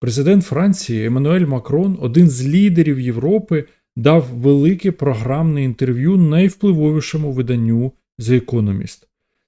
Президент Франції Еммануель Макрон, один з лідерів Європи, дав велике програмне інтерв'ю найвпливовішому виданню The Economist.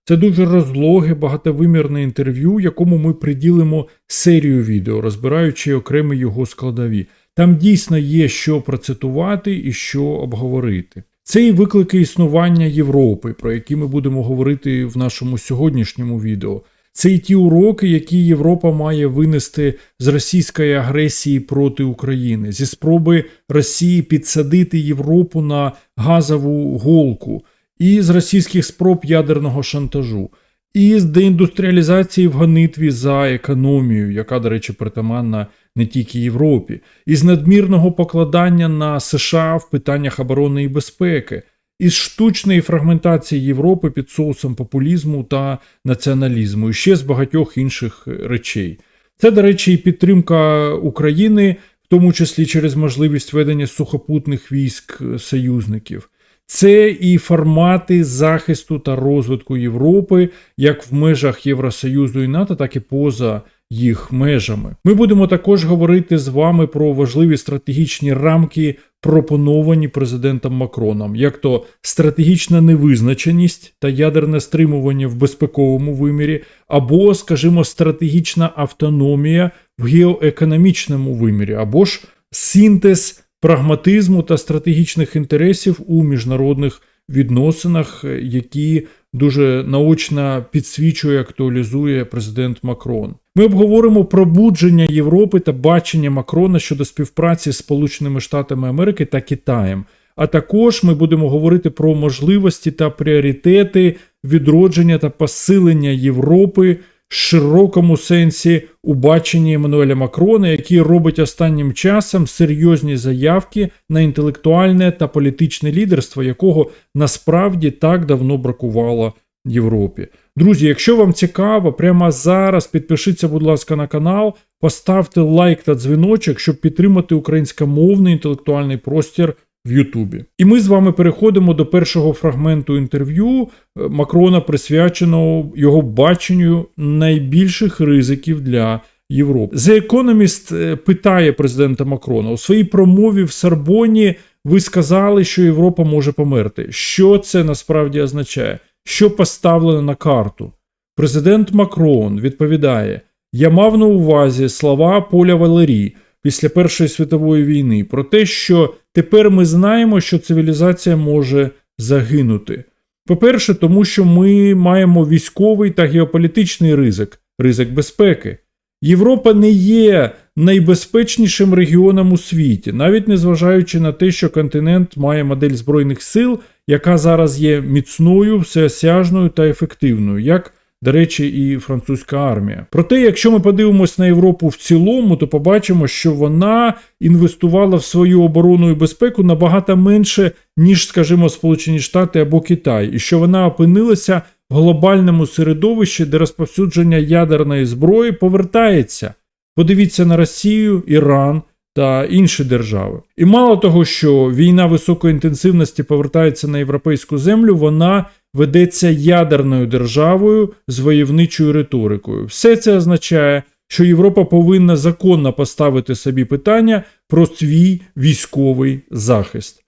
Це дуже розлоге багатовимірне інтерв'ю, якому ми приділимо серію відео, розбираючи окремі його складові. Там дійсно є що процитувати і що обговорити. Це і виклики існування Європи, про які ми будемо говорити в нашому сьогоднішньому відео. Це і ті уроки, які Європа має винести з російської агресії проти України, зі спроби Росії підсадити Європу на газову голку, і з російських спроб ядерного шантажу, і з деіндустріалізації в гонитві за економію, яка, до речі, притаманна не тільки Європі, і з надмірного покладання на США в питаннях оборони і безпеки, із штучної фрагментації Європи під соусом популізму та націоналізму, і ще з багатьох інших речей. Це, до речі, і підтримка України, в тому числі через можливість ведення сухопутних військ союзників. Це і формати захисту та розвитку Європи, як в межах Євросоюзу і НАТО, так і поза їх межами. Ми будемо також говорити з вами про важливі стратегічні рамки, пропоновані президентом Макроном, як то стратегічна невизначеність та ядерне стримування в безпековому вимірі, або, скажімо, стратегічна автономія в геоекономічному вимірі, або ж синтез прагматизму та стратегічних інтересів у міжнародних відносинах, які дуже наочно підсвічує, актуалізує президент Макрон. Ми обговоримо пробудження Європи та бачення Макрона щодо співпраці з Сполученими Штатами Америки та Китаєм. А також ми будемо говорити про можливості та пріоритети відродження та посилення Європи широкому сенсі у баченні Еммануеля Макрона, який робить останнім часом серйозні заявки на інтелектуальне та політичне лідерство, якого насправді так давно бракувало Європі. Друзі, якщо вам цікаво, прямо зараз підпишіться, будь ласка, на канал, поставте лайк та дзвіночок, щоб підтримати українськомовний інтелектуальний простір в Ютубі. І ми з вами переходимо до першого фрагменту інтерв'ю е, Макрона, присвяченого його баченню найбільших ризиків для Європи. The Economist е, питає президента Макрона у своїй промові в Сарбоні. Ви сказали, що Європа може померти. Що це насправді означає? Що поставлено на карту? Президент Макрон відповідає: Я мав на увазі слова Поля Валерії після Першої світової війни про те, що тепер ми знаємо, що цивілізація може загинути. По-перше, тому що ми маємо військовий та геополітичний ризик, ризик безпеки. Європа не є найбезпечнішим регіоном у світі, навіть незважаючи на те, що континент має модель збройних сил, яка зараз є міцною, всеосяжною та ефективною, як до речі, і французька армія. Проте, якщо ми подивимось на Європу в цілому, то побачимо, що вона інвестувала в свою оборону і безпеку набагато менше, ніж, скажімо, Сполучені Штати або Китай, і що вона опинилася в глобальному середовищі, де розповсюдження ядерної зброї повертається. Подивіться на Росію, Іран. Та інші держави. І мало того, що війна високої інтенсивності повертається на європейську землю, вона ведеться ядерною державою з войовничою риторикою. Все це означає, що Європа повинна законно поставити собі питання про свій військовий захист.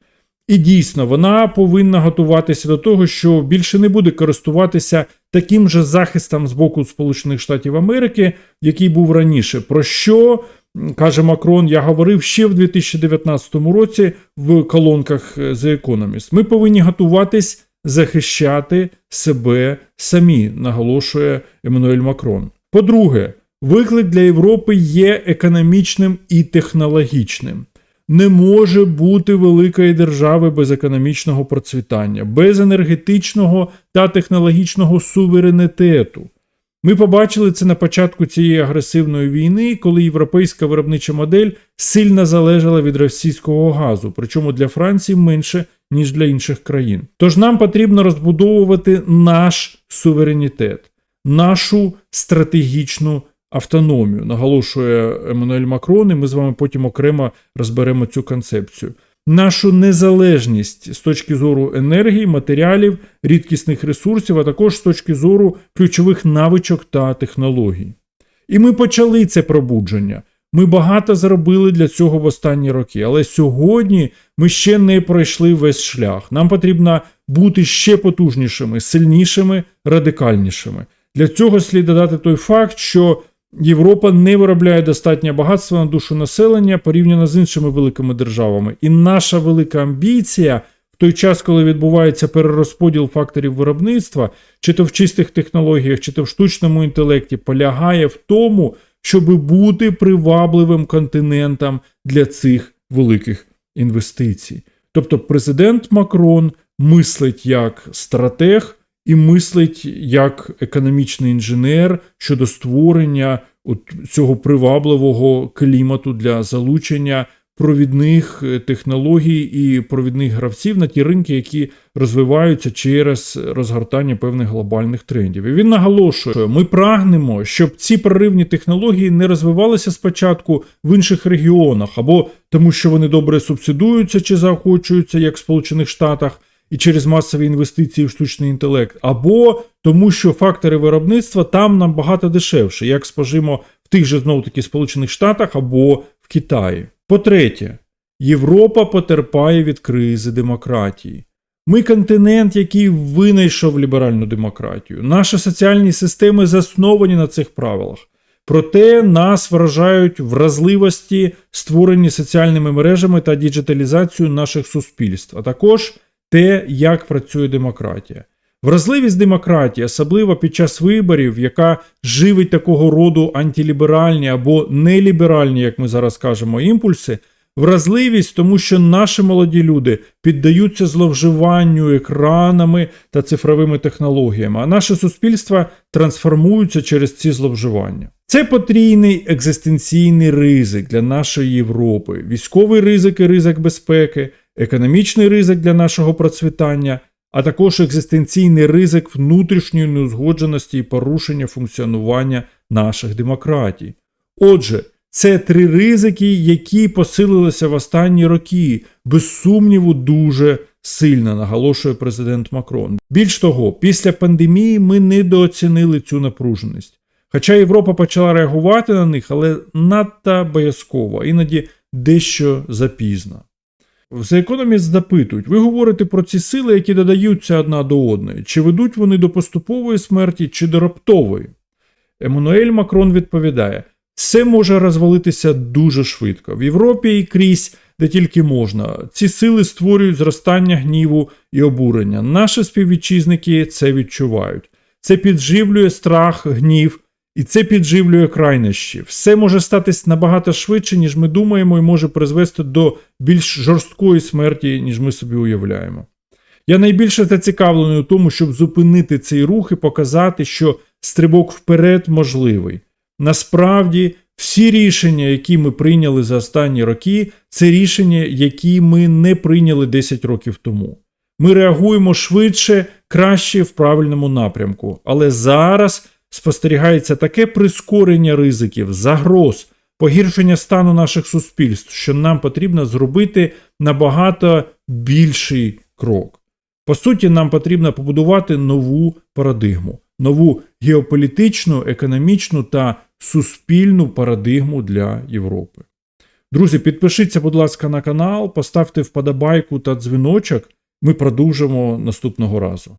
І дійсно, вона повинна готуватися до того, що більше не буде користуватися таким же захистом з боку Сполучених Штатів Америки, який був раніше. Про що каже Макрон, я говорив ще в 2019 році в колонках The Economist. Ми повинні готуватись захищати себе самі, наголошує Еммануель Макрон. По-друге, виклик для Європи є економічним і технологічним. Не може бути великої держави без економічного процвітання, без енергетичного та технологічного суверенітету. Ми побачили це на початку цієї агресивної війни, коли європейська виробнича модель сильно залежала від російського газу, причому для Франції менше, ніж для інших країн. Тож нам потрібно розбудовувати наш суверенітет, нашу стратегічну автономію, наголошує Еммануель Макрон, і ми з вами потім окремо розберемо цю концепцію. Нашу незалежність з точки зору енергії, матеріалів, рідкісних ресурсів, а також з точки зору ключових навичок та технологій. І ми почали це пробудження. Ми багато зробили для цього в останні роки, але сьогодні ми ще не пройшли весь шлях. Нам потрібно бути ще потужнішими, сильнішими, радикальнішими. Для цього слід додати той факт, що Європа не виробляє достатньо багатства на душу населення порівняно з іншими великими державами. І наша велика амбіція в той час, коли відбувається перерозподіл факторів виробництва, чи то в чистих технологіях, чи то в штучному інтелекті, полягає в тому, щоб бути привабливим континентом для цих великих інвестицій. Тобто президент Макрон мислить як стратег і мислить як економічний інженер щодо створення от цього привабливого клімату для залучення провідних е, технологій і провідних гравців на ті ринки, які розвиваються через розгортання певних глобальних трендів. І він наголошує, ми прагнемо, щоб ці проривні технології не розвивалися спочатку в інших регіонах, або тому, що вони добре субсидуються чи заохочуються, як в Сполучених Штатах. І через масові інвестиції в штучний інтелект, або тому, що фактори виробництва там набагато дешевше, як скажімо, в тих же знову таки Сполучених Штатах або в Китаї. По-третє, Європа потерпає від кризи демократії. Ми континент, який винайшов ліберальну демократію. Наші соціальні системи засновані на цих правилах. Проте нас вражають вразливості, створені соціальними мережами та діджиталізацією наших суспільств, а також те, як працює демократія. Вразливість демократії, особливо під час виборів, яка живить такого роду антиліберальні або неліберальні, як ми зараз кажемо, імпульси. Вразливість, тому що наші молоді люди піддаються зловживанню екранами та цифровими технологіями, а наше суспільство трансформуються через ці зловживання. Це потрійний екзистенційний ризик для нашої Європи, військовий ризик і ризик безпеки, економічний ризик для нашого процвітання, а також екзистенційний ризик внутрішньої неузгодженості і порушення функціонування наших демократій. Отже, це три ризики, які посилилися в останні роки, без сумніву, дуже сильно наголошує президент Макрон. Більш того, після пандемії ми недооцінили цю напруженість. Хоча Європа почала реагувати на них, але надто боязково, іноді дещо запізно. В The Economist запитують, ви говорите про ці сили, які додаються одна до одної, чи ведуть вони до поступової смерті, чи до раптової? Еммануель Макрон відповідає: все може розвалитися дуже швидко. В Європі і крізь, де тільки можна. Ці сили створюють зростання гніву і обурення. Наші співвітчизники це відчувають. Це підживлює страх, гнів. І це підживлює крайнощі. Все може статись набагато швидше, ніж ми думаємо, і може призвести до більш жорсткої смерті, ніж ми собі уявляємо. Я найбільше зацікавлений у тому, щоб зупинити цей рух і показати, що стрибок вперед можливий. Насправді, всі рішення, які ми прийняли за останні роки, це рішення, які ми не прийняли 10 років тому. Ми реагуємо швидше, краще в правильному напрямку. Але зараз спостерігається таке прискорення ризиків, загроз, погіршення стану наших суспільств, що нам потрібно зробити набагато більший крок. По суті, нам потрібно побудувати нову парадигму, нову геополітичну, економічну та суспільну парадигму для Європи. Друзі, підпишіться, будь ласка, на канал, поставте вподобайку та дзвіночок. Ми продовжимо наступного разу.